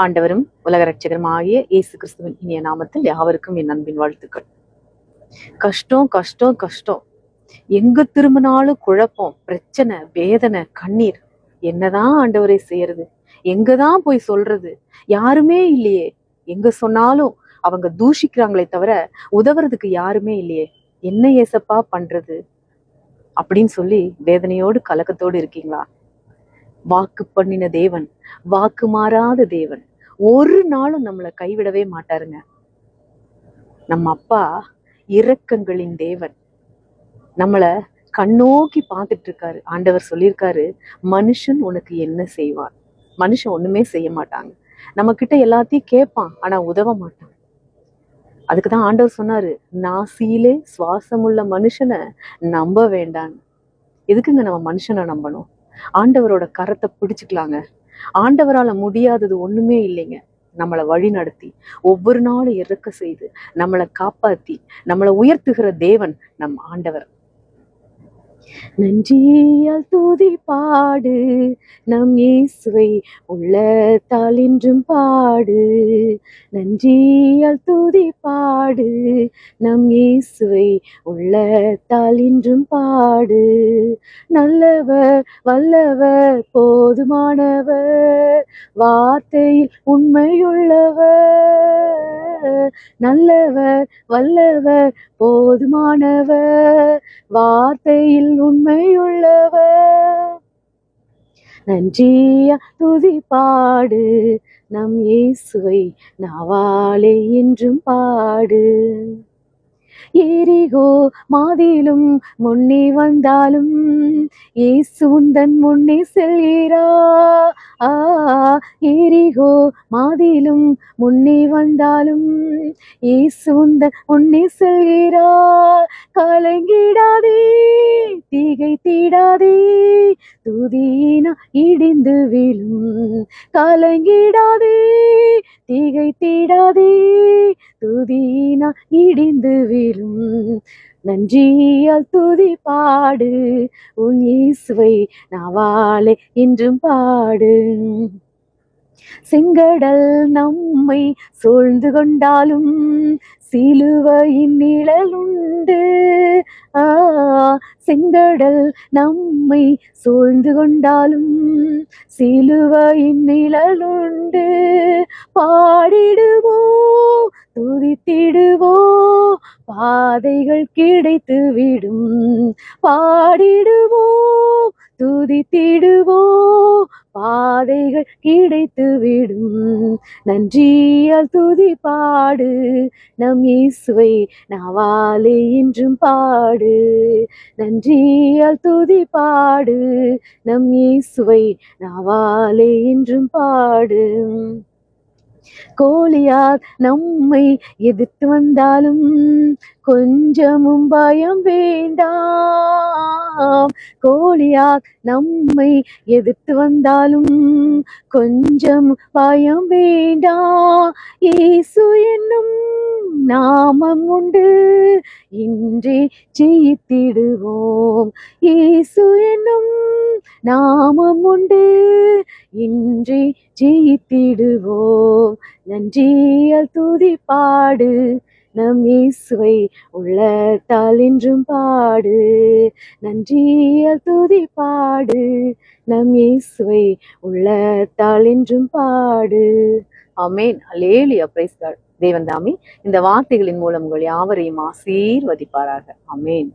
ஆண்டவரும் உலக ரட்சகரும் ஆகிய இயேசு கிறிஸ்துவின் இனிய நாமத்தில் யாவருக்கும் என் அன்பின் வாழ்த்துக்கள். கஷ்டம் கஷ்டம் கஷ்டம். எங்க திரும்பினாலும் குழப்பம் பிரச்சனை வேதனை கண்ணீர். என்னதான் ஆண்டவரை செய்யறது? எங்கதான் போய் சொல்றது? யாருமே இல்லையே. எங்க சொன்னாலும் அவங்க தூஷிக்கிறாங்களே தவிர உதவுறதுக்கு யாருமே இல்லையே. என்ன ஏசப்பா பண்றது? அப்படின்னு சொல்லி வேதனையோடு கலக்கத்தோடு இருக்கீங்களா? வாக்கு பண்ணின தேவன் வாக்கு மாறாத தேவன். ஒரு நாளும் நம்மளை கைவிடவே மாட்டாருங்க. நம்ம அப்பா இரக்கங்களின் தேவன். நம்மளை கண்ணோக்கி பார்த்துட்டு இருக்காரு ஆண்டவர் சொல்லியிருக்காரு மனுஷன் உனக்கு என்ன செய்வான்? மனுஷன் ஒண்ணுமே செய்ய மாட்டாங்க. நம்ம கிட்ட எல்லாத்தையும் கேட்பான் ஆனா உதவ மாட்டான். அதுக்கு தான் ஆண்டவர் சொன்னாரு நாசியிலே சுவாசமுள்ள மனுஷனை நம்ப வேண்டாம். எதுக்குங்க நம்ம மனுஷனை நம்பணும்? ஆண்டவரோட கரத்தை பிடிச்சுக்கலாங்க. ஆண்டவரால முடியாதது ஒண்ணுமே இல்லைங்க. நம்மளை வழி நடத்தி ஒவ்வொரு நாளும் இறக்க செய்து நம்மளை காப்பாத்தி நம்மளை உயர்த்துகிற தேவன் நம் ஆண்டவர். நன்றியால் தூதி பாடு நம் இயேசுவை உள்ளத்தால் இன்றும் பாடு. நன்றியால் தூதி பாடு நம் இயேசுவை உள்ளத்தால் இன்றும் பாடு. நல்லவர் வல்லவர் போதுமானவர் வார்த்தையில் உண்மையுள்ளவர். நல்லவர் வல்லவர் போதுமானவர் வார்த்தையில் உண்மையுள்ளவர். நன்றியா துதி பாடு நம் இயேசுவை நாவாலே என்றும் பாடு. ஏரிகோ மாதிலும் முன்னே வந்தாலும் ஏசுந்தன் முன்னே செல்கிறா ஆ ஏரிகோ மாதிலும் முன்னே வந்தாலும் ஏசுந்தன் முன்னே செல்கிறா கலங்கிடாதே தீகை தீடாதே துதியினா இடிந்து விழும். கலங்கிடாதே தீகை துதினா இடிந்து விழும். நன்றியால் துதி பாடு. உன் இயேசுவை நாவாலே இன்றும் பாடு. செங்கடல் நம்மை சூழ்ந்து கொண்டாலும் சிலுவையின் நிழல் உண்டு. ஆ செங்கடல் நம்மை சூழ்ந்து கொண்டாலும் சிலுவையின் நிழல் உண்டு. துதித்திடுவோ. பாதைகள் கிடைத்து விடும். பாடிடுவோ. துதித்திடுவோ. பாதைகள் கிடைத்து விடும். நன்றியால் துதி பாடு நம் இசுவை நாவாலே இன்றும் பாடு. நன்றியால் துதி பாடு நம் இசுவை நாவாலே என்றும் பாடு. கோழியார் நம்மை எதிர்த்து வந்தாலும் கொஞ்சமும் பயம் வேண்டாம். கோழியார் நம்மை எதிர்த்து வந்தாலும் கொஞ்சம் பயம் வேண்டாம். இயேசு என்னும் நாமம் உண்டு. இன்றே ஜெயித்திடுவோம். இயேசு என்னும் நாமம் உண்டு. இன்றே ஜெயித்திடுவோம். நன்றியால் தூதி பாடு. நம் இயேசுவை உள்ளத்தால் என்றும் பாடு. நன்றியால் தூதி பாடு. நம் இயேசுவை உள்ளத்தால் என்றும் பாடு. அமேன் அலேலியா பிரைஸ் தேவன் தாமி இந்த வார்த்தைகளின் மூலம் உங்கள் யாவரையும் ஆசீர்வதிப்பாராக. அமேன்